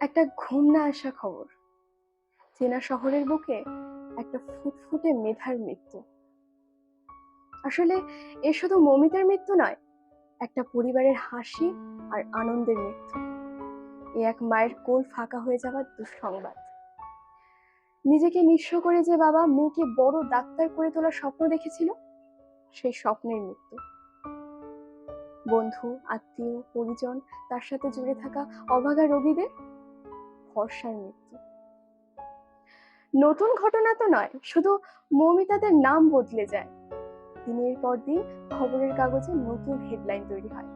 একটা ঘুম না আসা খবর। চেনা শহরের বুকে একটা ফুটফুটে মেধার মৃত্যু। আসলে এ শুধু মমিতার মৃত্যু নয়, একটা পরিবারের হাসি আর আনন্দের মৃত্যু। এ এক মায়ের কোল ফাঁকা হয়ে যাওয়ার দুঃসংবাদ। নিজেকে নিঃস্ব করে যে বাবা মেয়েকে বড় ডাক্তার করে তোলার স্বপ্ন দেখেছিল, সেই স্বপ্নের মৃত্যু। বন্ধু, আত্মীয়, পরিজন, তার সাথে জুড়ে থাকা অভাগা রোগীদের ভরসার মৃত্যু। নতুন ঘটনা তো নয়, শুধু মৌমিতাদের নাম বদলে যায়। দিনের পর দিন খবরের কাগজে নতুন হেডলাইন তৈরি হয়।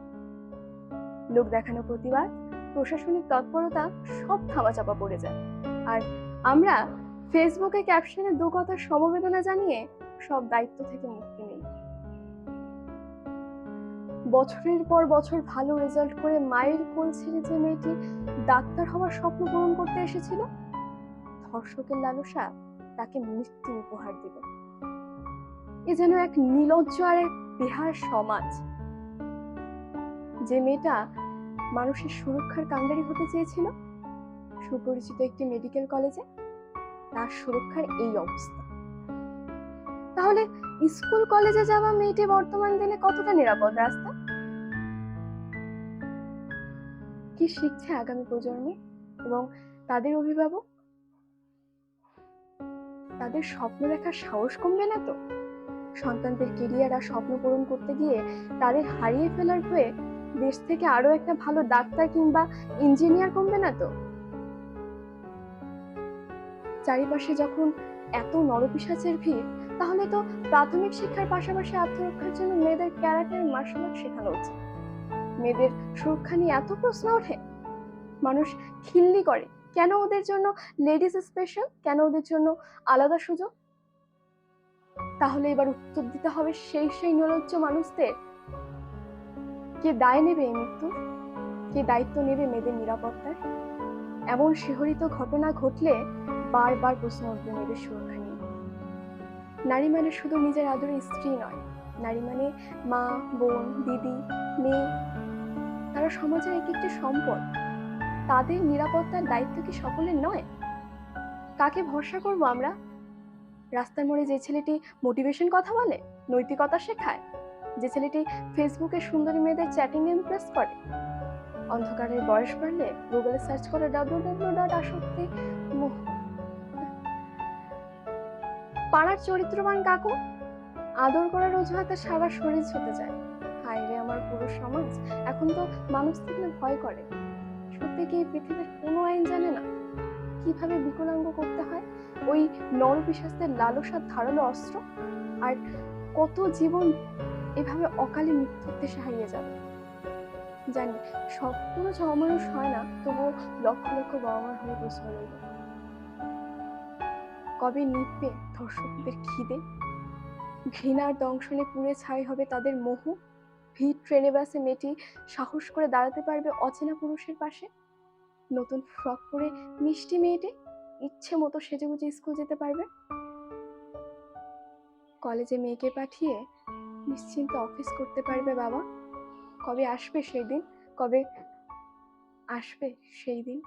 লোক দেখানো প্রতিবাদ, প্রশাসনিক তৎপরতা সব থামাচাপা পড়ে যায়। আর আমরা ফেসবুকে ক্যাপশনে দু কথার সমবেদনা জানিয়ে সব দায়িত্ব থেকে মুক্তি নেই। বছরের পর বছর ভালো রেজাল্ট করে মায়ের কোল ছেড়ে যে মেয়েটি ডাক্তার হওয়ার স্বপ্ন পূরণ করতে এসেছিল, ধর্ষকের লালসা তাকে মৃত্যু উপহার দিল এ যেন এক নিলজ্জ আর এক বিহার সমাজ। যে মেয়েটা মানুষের সুরক্ষার কাণ্ডারি হতে চেয়েছিল, সুপরিচিত একটি মেডিকেল কলেজে তার সুরক্ষার এই অবস্থা। তাহলে স্কুল কলেজে যাওয়া মেয়েটি বর্তমান দিনে কতটা নিরাপদ? রাস্তা? কি শিখছে আগামী প্রজন্ম? এবং তাদের অভিভাবক? তাদের স্বপ্ন দেখার সাহস কমবে না তো? সন্তানদের কেরিয়ার আর স্বপ্ন পূরণ করতে গিয়ে তাদের হারিয়ে ফেলার হয়ে দেশ থেকে আরও একটা ভালো ডাক্তার কিংবা ইঞ্জিনিয়ার কমবে না তো? চারিপাশে যখন এত নরপিসাচের ভিড়, তাহলে তো প্রাথমিক শিক্ষার পাশাপাশি আত্মরক্ষার জন্য মেয়েদের ক্যারাটের মার্শাল আর্ট শেখানো উচিত। মেয়েদের সুরক্ষা নিয়ে এত প্রশ্ন ওঠে? মানুষ খিল্লি করে। কেন ওদের জন্য লেডিস স্পেশাল কেন ওদের জন্য আলাদা সুযোগ? তাহলে এবার উত্তর দিতে হবে সেই সেই নির্লজ্জ মানুষদের। কে দায় নেবে এই মৃত্যুর? কে দায়িত্ব নেবে মেয়েদের নিরাপত্তার? এমন শিহরিত ঘটনা ঘটলে বারবার প্রশ্ন উঠবে মেয়েদের সুরক্ষা নিয়ে। নারী মানে শুধু নিজের আদরের স্ত্রী নয়। নারী মানে মা, বোন, দিদি, মেয়ে। তারা সমাজের এক একটি সম্পদ। তাদের নিরাপত্তার দায়িত্ব কি সকলের নয়? কাকে ভরসা করব আমরা? রাস্তার মোড়ে যে ছেলেটি মোটিভেশন কথা বলে, নৈতিকতা শেখায়, যে ছেলেটি ফেসবুকে সুন্দরী মেয়েদের চ্যাটিং ইমপ্রেস করে। অন্ধকারের বয়স বাড়লে গুগলে সার্চ করে ডাব্লিউ ডাব্লিউ ডট আসক্তি পাড়ার চরিত্রবান কাকু, আদর করার অজুহাতে সারা শরীর ছুটে যায় আমার পুরো সমাজ এখন তো মানুষ থেকে ভয় করে। সত্যি কি পৃথিবীর কোনো আইন জানে না? কীভাবে বিকলাঙ্গ করতে হয়? ওই নরপিশাস্তের লালসার ধারালো অস্ত্র? আর কত জীবন এভাবে অকালে মৃত্যুর দেশে হারিয়ে যাবে? জানি সব কোনো অমানুষ হয় না, তবুও লক্ষ লক্ষ বাবা মার হয়ে প্রশ্ন রইল কবে নিপবে ধর্ষকদের খিদে? ঘৃণার দংশনে পুড়ে ছাই হবে তাদের মোহ? ভিড় ট্রেনে বাসে মেয়েটি সাহস করে দাঁড়াতে পারবে অচেনা পুরুষের পাশে? নতুন ফ্রক পরে মিষ্টি মেয়েটি ইচ্ছে মতো সেজেগুজে স্কুল যেতে পারবে? কলেজে মেয়েকে পাঠিয়ে নিশ্চিন্তে অফিস করতে পারবে বাবা। কবে আসবে সেই দিন? কবে আসবে সেই দিন?